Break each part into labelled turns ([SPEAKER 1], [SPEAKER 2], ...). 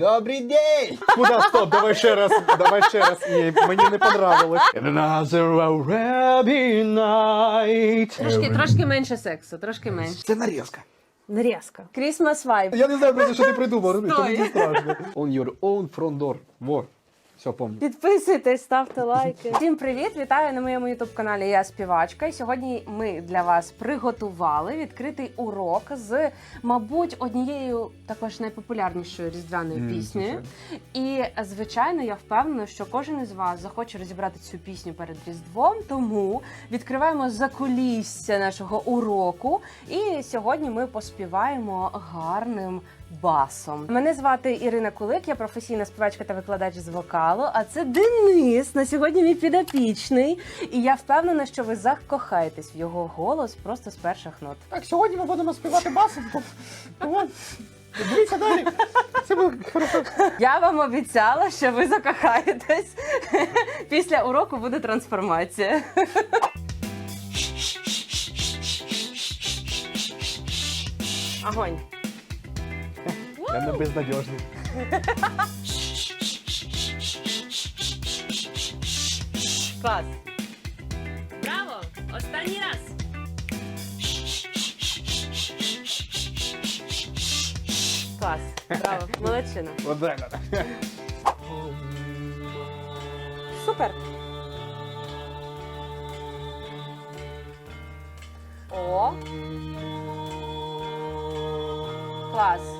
[SPEAKER 1] Добрий день! Куда стоп? Давай ще раз, давай ще раз. Ні, мені не понравилось. Another Arabian night.
[SPEAKER 2] Трошки, трошки менше сексу, трошки менше.
[SPEAKER 1] Це нарізка.
[SPEAKER 2] Нарізка. Christmas vibe.
[SPEAKER 1] Я не знаю про що ти придумав, розумієш?
[SPEAKER 2] Стой.
[SPEAKER 1] Це мені страшно. On your own front door. Во. Все, помню.
[SPEAKER 2] Підписуйтесь, ставте лайки. Всім привіт! Вітаю на моєму ютуб каналі. Я співачка. І сьогодні ми для вас приготували відкритий урок з, мабуть, однією також найпопулярнішою різдвяною
[SPEAKER 1] Мгм,
[SPEAKER 2] піснею. І звичайно, я впевнена, що кожен із вас захоче розібрати цю пісню перед Різдвом. Тому відкриваємо закулісся нашого уроку. І сьогодні ми поспіваємо гарним басом. Мене звати Ірина Кулик, я професійна співачка та викладач з вокалу. А це Денис. На сьогодні мій підопічний. І я впевнена, що ви закохаєтесь в його голос просто з перших нот.
[SPEAKER 1] Так, сьогодні ми будемо співати басом. Дивіться далі. Це хорошо.
[SPEAKER 2] Я вам обіцяла, що ви закохаєтесь. Після уроку буде трансформація. Огонь.
[SPEAKER 1] Я не безнадіжний.
[SPEAKER 2] Клас. Браво! Останній раз. Клас. Браво. Молодчина.
[SPEAKER 1] От.
[SPEAKER 2] Супер. О. Клас.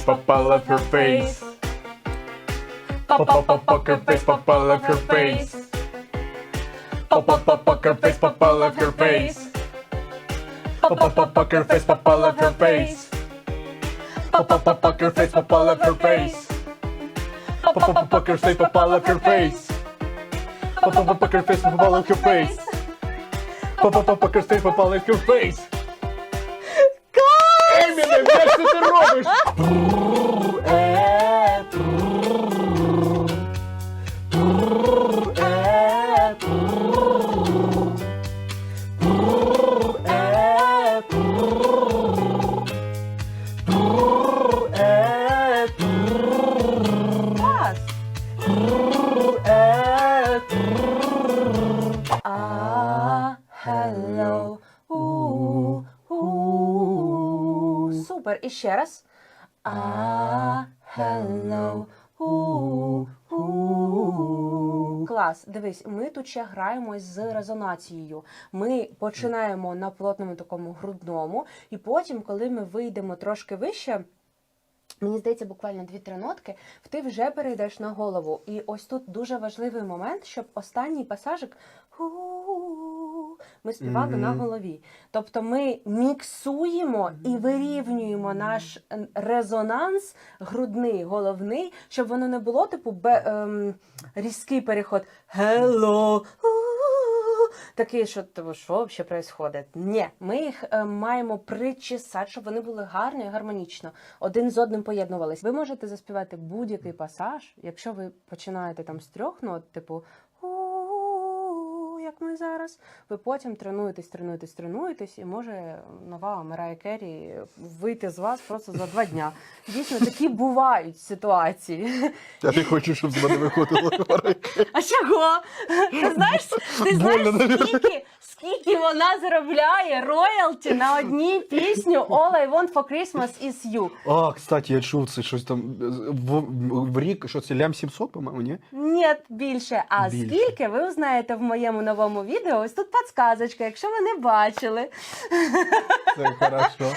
[SPEAKER 2] face, papa love her face. Papa poker face, papa love her face.
[SPEAKER 3] Papa poker face, papa love her face. Papa poker face, papa love her face. Papa poker face, papa love her face. Papa poker face, papa love her face. Papa poker face, papa love her face. Papa poker face, papa love her face.
[SPEAKER 1] Як це ти робиш?
[SPEAKER 2] І ще раз. А, hello. Клас. Дивись, ми тут ще граємось з резонацією. Ми починаємо на плотному такому грудному, і потім, коли ми вийдемо трошки вище. Мені здається, буквально дві-три нотки, ти вже перейдеш на голову. І ось тут дуже важливий момент, щоб останній пасажик ми співали
[SPEAKER 1] Мгм.
[SPEAKER 2] на голові. Тобто ми міксуємо і вирівнюємо наш е, резонанс грудний, головний, щоб воно не було типу бе, ем, різкий переход «hello», Такий, що типу, що взагалі відбувається? Ні, ми їх е, маємо причесати, щоб вони були гарні і гармонічно, один з одним поєднувались. Ви можете заспівати будь-який пасаж, якщо ви починаєте там з трьох нот, типу як ми зараз. Ви потім тренуєтесь, тренуєтесь, тренуєтесь, і може нова Мерая Керрі вийти з вас просто за два дня. Дійсно, такі бувають ситуації.
[SPEAKER 1] Я не хочу, щоб з мене виходило.
[SPEAKER 2] А чого? Ти знаєш, ти знаєш скільки, скільки вона заробляє роялті на одній пісню All I Want for Christmas is You?
[SPEAKER 1] А, кстати, я чув це щось там в, в рік, що це лям 700, по-моєму, ні?
[SPEAKER 2] Ні, більше. А
[SPEAKER 1] Більше.
[SPEAKER 2] скільки ви узнаєте в моєму новому цьому відео. Ось тут підсказочка, якщо ви не бачили,
[SPEAKER 1] Це хорошо.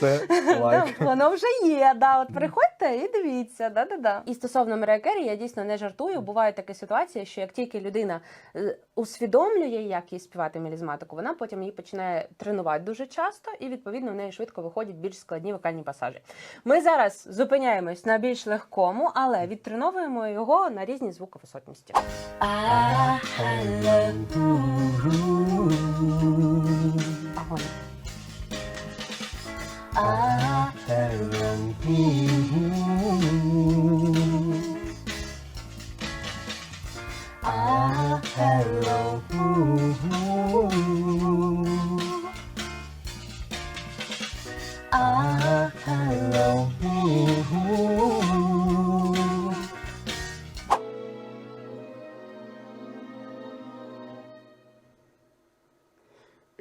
[SPEAKER 1] Це лайк.
[SPEAKER 2] воно вже є. Да, от приходьте і дивіться. Да, да, да. І стосовно Мерія Керрі, я дійсно не жартую. Бувають такі ситуації, що як тільки людина е, усвідомлює, як їй співати мелізматику, вона потім її починає тренувати дуже часто, і відповідно в неї швидко виходять більш складні вокальні пасажі. Ми зараз зупиняємось на більш легкому, але відтреновуємо його на різні Ah, parang pihu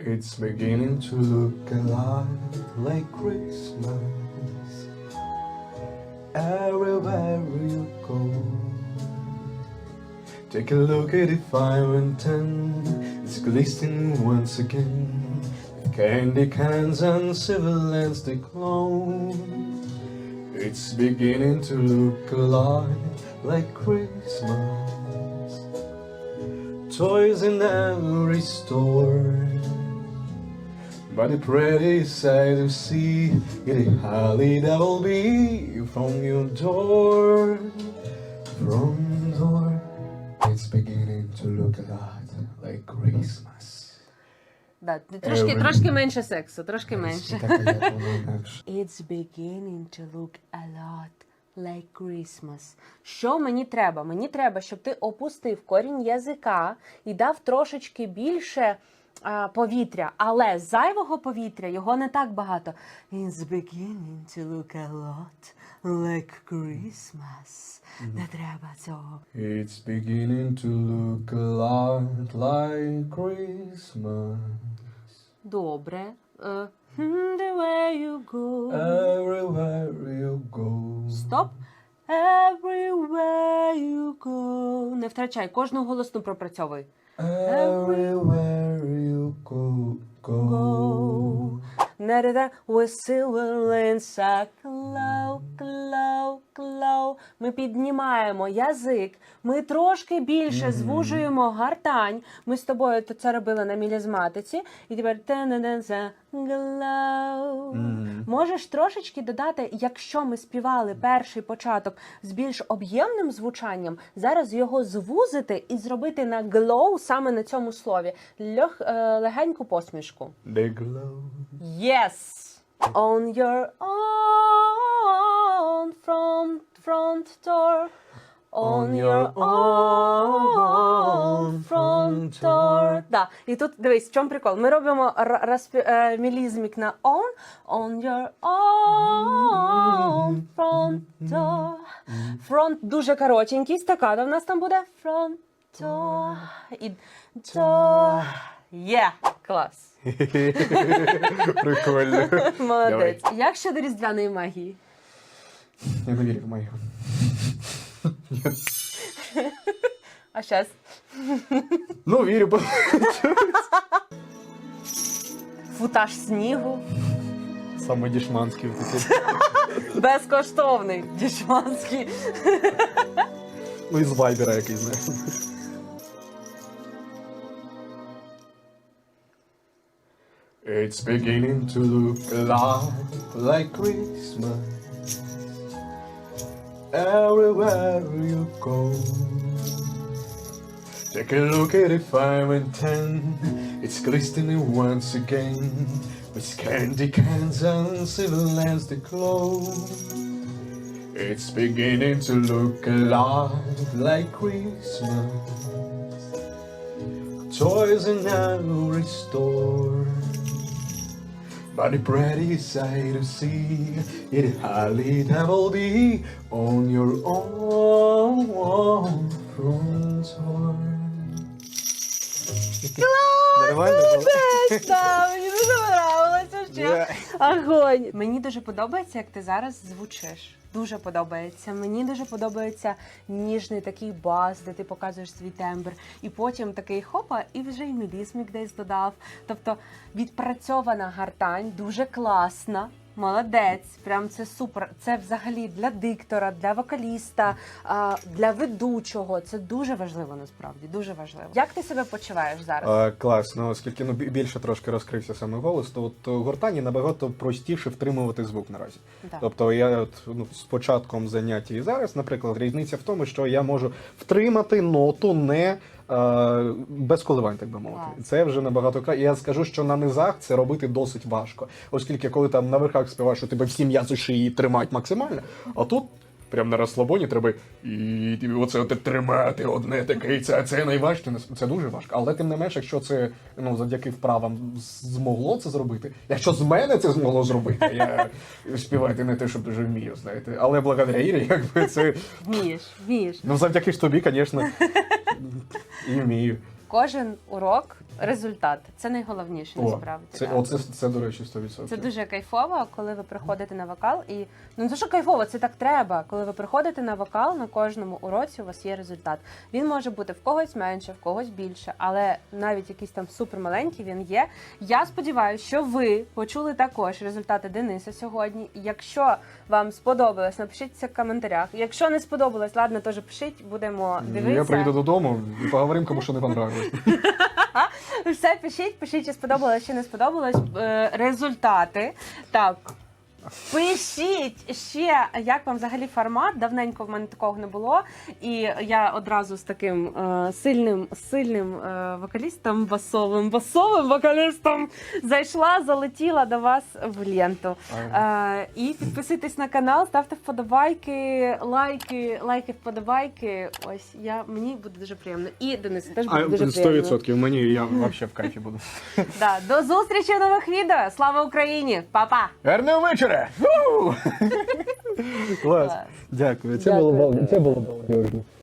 [SPEAKER 1] It's beginning to look a lot like Christmas everywhere you go. Take a look at the fire and ten, it's glistening once again. Candy cans and silver lamps they. It's beginning to look a lot like Christmas. Toys in every store. But the pretty sight to see it highly that will be from your door, from door. It's beginning to look a lot like Christmas.
[SPEAKER 2] Да, трошки,
[SPEAKER 1] Every-
[SPEAKER 2] трошки менше сексу, трошки менше. It's beginning to look a lot like Christmas. Що мені треба? Мені треба, щоб ти опустив корінь язика і дав трошечки більше повітря, але зайвого повітря його не так багато. It's beginning to look a lot like Christmas. Не треба цього.
[SPEAKER 1] It's beginning to look a lot like Christmas.
[SPEAKER 2] Добре. Е, hmm, the way you go.
[SPEAKER 1] Everywhere you go.
[SPEAKER 2] Стоп. Everywhere you go. Не втрачай, кожну голосну пропрацьовуй.
[SPEAKER 1] Everywhere you go, go.
[SPEAKER 2] Нереда with silver glow, glow, glow. Ми піднімаємо язик, ми трошки більше звужуємо гартань. Ми з тобою то це робили на мілізматиці. І тепер те-не-не-за. Можеш трошечки додати, якщо ми співали перший початок з більш об'ємним звучанням, зараз його звузити і зробити на glow саме на цьому слові. Льох, е, легеньку посмішку.
[SPEAKER 1] They glow.
[SPEAKER 2] Yes. On your own front front door. On your own front door. Да. І тут дивись, в чому прикол? Ми робимо р- розпі- е, мілізмік на on. On your own front door. Фронт дуже коротенький, стаката в нас там буде front door. І door. Є, клас.
[SPEAKER 1] Прикольно.
[SPEAKER 2] Молодець. Як щодо різдвяної магії?
[SPEAKER 1] Я не вірю в мою.
[SPEAKER 2] А щас?
[SPEAKER 1] Ну, вірю, бо
[SPEAKER 2] Футаж снігу.
[SPEAKER 1] саме дішманський такий.
[SPEAKER 2] Безкоштовний. Дішманський.
[SPEAKER 1] Ну, із вайбера якийсь, знаєш. It's beginning to look a lot like Christmas everywhere you go. Take a look at the five and ten, it's glistening once again with candy cans and silver lamps that glow. It's beginning to look a lot like Christmas. Toys in every store. But the pretty sight to see it highly that will be on your own front door. Нормально було?
[SPEAKER 2] Так, мені дуже огонь. Мені дуже подобається, як ти зараз звучиш. Дуже подобається. Мені дуже подобається ніжний такий бас, де ти показуєш свій тембр. І потім такий хопа, і вже й мілізмік десь додав. Тобто відпрацьована гартань, дуже класна. Молодець, прям це супер. Це взагалі для диктора, для вокаліста, для ведучого. Це дуже важливо насправді. Дуже важливо. Як ти себе почуваєш зараз?
[SPEAKER 3] А, клас, ну оскільки ну, більше трошки розкрився саме голос, то от гуртані набагато простіше втримувати звук наразі.
[SPEAKER 2] Так.
[SPEAKER 3] Тобто я от, ну, з початком заняття і зараз, наприклад, різниця в тому, що я можу втримати ноту не е, без коливань, так би мовити.
[SPEAKER 2] Клас.
[SPEAKER 3] Це вже набагато краще. Я скажу, що на низах це робити досить важко, оскільки коли там на верхах співаєш, що тебе всі м'язи шиї тримають максимально, а тут. Прям на розслабоні треба і тобі оце от тримати одне таке, і це, це найважче, це дуже важко. Але тим не менш, якщо це ну завдяки вправам змогло це зробити, якщо з мене це змогло зробити, я співати не те, що дуже вмію, знаєте. Але благодаря Ірі, якби це
[SPEAKER 2] Вмієш, вмієш.
[SPEAKER 3] ну завдяки ж тобі, звісно, і вмію.
[SPEAKER 2] Кожен урок результат. Це найголовніше
[SPEAKER 3] О,
[SPEAKER 2] насправді.
[SPEAKER 3] це,
[SPEAKER 2] да.
[SPEAKER 3] оце, це, до речі, 100%.
[SPEAKER 2] Це дуже кайфово, коли ви приходите на вокал, і ну не що кайфово, це так треба. Коли ви приходите на вокал, на кожному уроці у вас є результат. Він може бути в когось менше, в когось більше, але навіть якийсь там супермаленький він є. Я сподіваюся, що ви почули також результати Дениса сьогодні. Якщо вам сподобалось, напишіть це в коментарях. Якщо не сподобалось, ладно, теж пишіть, будемо дивитися.
[SPEAKER 3] Я приїду додому і поговоримо, кому що не понравилось.
[SPEAKER 2] Все пишіть, пишіть, чи сподобалось, чи не сподобалось. Е, результати. Так. Пишіть ще, як вам взагалі формат. Давненько в мене такого не було. І я одразу з таким е, сильним, сильним е, вокалістом, басовим, басовим вокалістом зайшла, залетіла до вас в ленту. Е, і підписуйтесь на канал, ставте вподобайки, лайки, лайки, вподобайки. Ось я мені буде дуже приємно. І Денис теж буде дуже приємно.
[SPEAKER 3] мені я взагалі в кайфі буду.
[SPEAKER 2] Да, до зустрічі в нових відео. Слава Україні! Па-па!
[SPEAKER 3] Гарного вечора! Ву! Клас.
[SPEAKER 2] Клас.
[SPEAKER 3] Дякую. Це
[SPEAKER 2] Дякую.
[SPEAKER 3] було бал- це було балдежно.